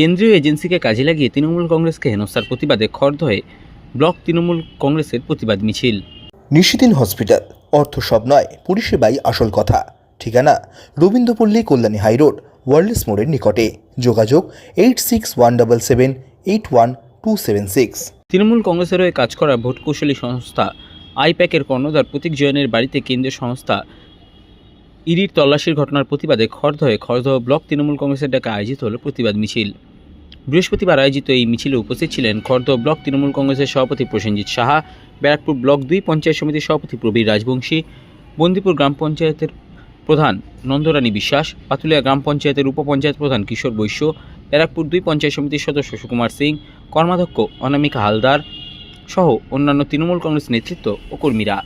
কেন্দ্রীয় এজেন্সিকে কাজে লাগিয়ে তৃণমূল কংগ্রেসকে হেনস্থার প্রতিবাদে খড়দহে ব্লক তৃণমূল কংগ্রেসের প্রতিবাদ মিছিল। নিশিদিন হসপিটাল অর্থ সব নয় পরিষেবাই আসল কথা। ঠিকানা রবীন্দ্রপল্লী কল্যাণী হাইরোড ওয়ার্ল্ডস মোড়ের নিকটে। যোগাযোগ eight six one double seven eight one two seven six. Trinamool কংগ্রেসের হয়ে কাজ করা ভোট কৌশলী সংস্থা আইপ্যাকের কর্ণধার প্রতীক জয়নের বাড়িতে কেন্দ্রীয় সংস্থা ইডির তল্লাশির ঘটনার প্রতিবাদে খড়দহে খড়দহ ব্লক তৃণমূল কংগ্রেসের ডাকে আয়োজিত হল প্রতিবাদ মিছিল। বৃহস্পতিবার আয়োজিত এই মিছিলে উপস্থিত ছিলেন খর্দ ব্লক তৃণমূল কংগ্রেসের সভাপতি প্রসেনজিৎ সাহা, ব্যারাকপুর ব্লক দুই পঞ্চায়েত সমিতির সভাপতি প্রবীর রাজবংশী, বন্দিপুর গ্রাম পঞ্চায়েতের প্রধান নন্দরানী বিশ্বাস, পাতুলিয়া গ্রাম পঞ্চায়েতের উপপঞ্চায়েত প্রধান কিশোর বৈশ্য, ব্যারাকপুর দুই পঞ্চায়েত সমিতির সদস্য সুকুমার সিং, কর্মাধ্যক্ষ অনামিকা হালদার সহ অন্যান্য তৃণমূল কংগ্রেস নেতৃত্ব ও কর্মীরা।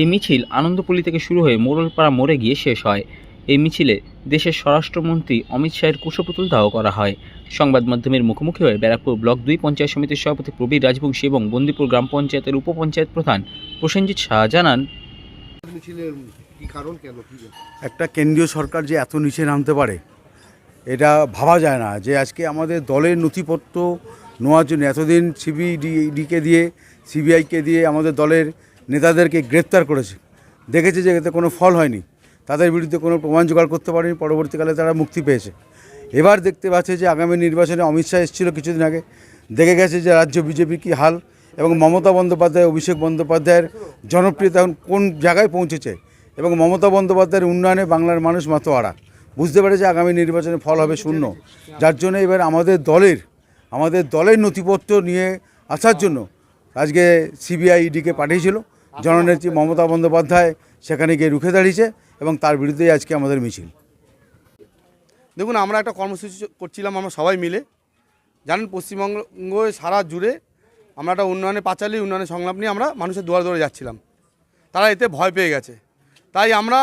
এই মিছিল আনন্দপল্লী থেকে শুরু হয়ে মোরলপাড়া মোড়ে গিয়ে শেষ হয়। এই মিছিলে দেশের স্বরাষ্ট্রমন্ত্রী অমিত শাহের কুশপুতুল দাহ করা হয় সংবাদ মাধ্যমের মুখোমুখি হয়ে ব্যারাকপুর ব্লক দুই পঞ্চায়েত সমিতির সভাপতি প্রবীর রাজবংশী এবং বন্দিপুর গ্রাম পঞ্চায়েতের উপপঞ্চায়েত প্রধান প্রসেনজিৎ শাহ জানান? একটা কেন্দ্রীয় সরকার যে এত নিচে নামতে পারে, এটা ভাবা যায় না যে আজকে আমাদের দলের নথিপত্র নেওয়ার জন্য এতদিন সিবিডিকে দিয়ে, সিবিআইকে দিয়ে আমাদের দলের নেতাদেরকে গ্রেপ্তার করেছে দেখেছে যে এতে কোনো ফল হয়নি তাদের বিরুদ্ধে কোনো প্রমাণ জোগাড় করতে পারেনি। পরবর্তীকালে তারা মুক্তি পেয়েছে। এবার দেখতে পাচ্ছে যে আগামী নির্বাচনে অমিত শাহ এসেছিল কিছুদিন আগে। দেখে গেছে যে রাজ্য বিজেপি কি হাল এবং মমতা বন্দ্যোপাধ্যায়, অভিষেক বন্দ্যোপাধ্যায়ের জনপ্রিয়তা এখন কোন জায়গায় পৌঁছেছে? এবং মমতা বন্দ্যোপাধ্যায়ের উন্নয়নে বাংলার মানুষ মাতোয়ারা। বুঝতে পারে যে আগামী নির্বাচনে ফল হবে শূন্য। যার জন্য এবার আমাদের দলের আমাদের দলের নথিপত্র নিয়ে আসার জন্য আজকে সিবিআই ইডিকে পাঠিয়েছিল। জননেত্রী মমতা বন্দ্যোপাধ্যায় সেখানে গিয়ে রুখে দাঁড়িয়েছে এবং তার বিরুদ্ধেই আজকে আমাদের মিছিল। দেখুন, আমরা একটা কর্মসূচি করছিলাম আমরা সবাই মিলে। জানেন, পশ্চিমবঙ্গ সারা জুড়ে আমরা একটা উন্নয়নে পাঁচালি, উন্নয়নের সংলাপ নিয়ে আমরা মানুষের দুয়ারে দুয়ারে যাচ্ছিলাম। তারা এতে ভয় পেয়ে গেছে। তাই আমরা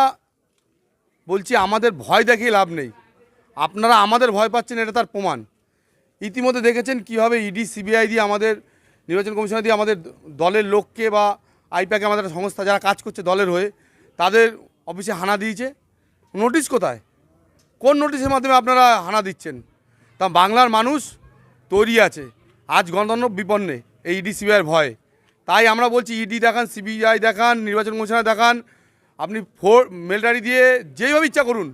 বলছি, আমাদের ভয় দেখিয়ে লাভ নেই। আপনারা আমাদের ভয় পাচ্ছেন, এটা তার প্রমাণ। ইতিমধ্যে দেখেছেন কীভাবে ইডি, সিবিআই দিয়ে আমাদের, নির্বাচন কমিশনার দিয়ে আমাদের দলের লোককে বা আইপ্যাকে আমাদের সংস্থা, যারা কাজ করছে দলের হয়ে তাদের অফিসে হানা দিয়েছে। নোটিশ কোথায়? কোন নোটিশের মাধ্যমে আপনারা হানা দিচ্ছেন? তা বাংলার মানুষ তৈরি আছে। আজ গণতন্ত্র বিপন্নে এই ইডি সিবিআইয়ের ভয়। তাই আমরা বলছি ইডি দেখান সিবিআই দেখান নির্বাচন কমিশনার দেখান। আপনি ফোর মেলটারি দিয়ে যেইভাবে ইচ্ছা করুন।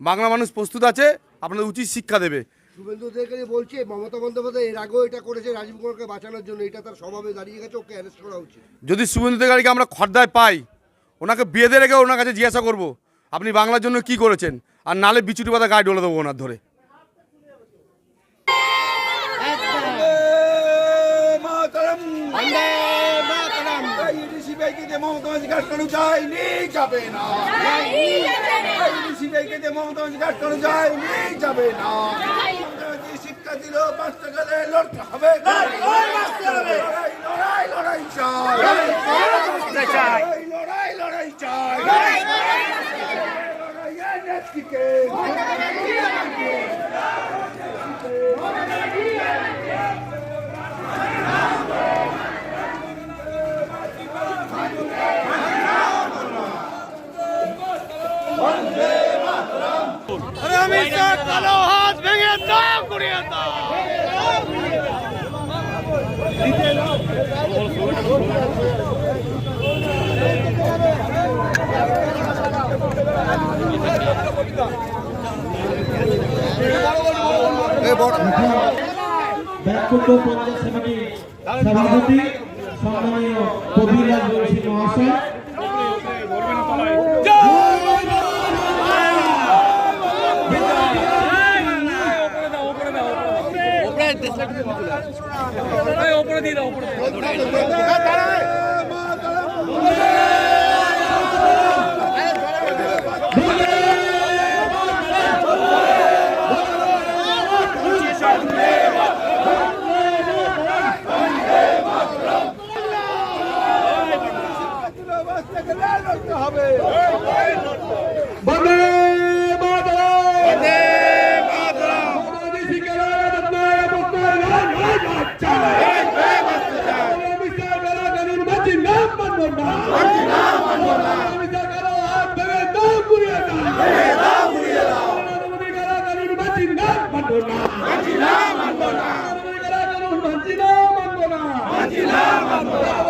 বাংলা মানুষ প্রস্তুত আছে আপনাদের উচিত শিক্ষা দেবে। শুভেন্দু অধিকারী বলছে মমতা বন্দ্যোপাধ্যায় এর আগেও এটা করেছে রাজীব কুমারকে বাঁচানোর জন্য। এটা তার স্বভাবে দাঁড়িয়ে গেছে ওকে অ্যারেস্ট করা উচিত। যদি শুভেন্দু অধিকারীকে আমরা খর্দায় পাই ওনাকে বেঁধে রেখে ওনার কাছে জিজ্ঞাসা করব, আপনি বাংলার জন্য কি করেছেন? আর নালে বিচুটি পাতা গায়ে ডলে দেবো ওনার ধরে। শিক্ষা দিল বাঁচতে গেলে লড়তে হবে লড়াই লড়াই চাই লড়াই লড়াই লড়াই চাই লড়াইয়ের নেত্রীকে ব্যাকুণ্ড পঞ্চায়েত সমিতির সভাপতি সম্মানীয় কবিরাজ বংশী মহাশয় বন্দে মাতরম বাংলাদেশি কেরালা আপনার আপনার গান গান চাই মিস্টার বেলা গানুর বাজি নাম মানবো না বাজি নাম মানবো না মিস্টার বেলা হাত ভেবে দাম পুরিয়ে দাও দাম গানুর বাজি নাম মানবো না। মানবো না।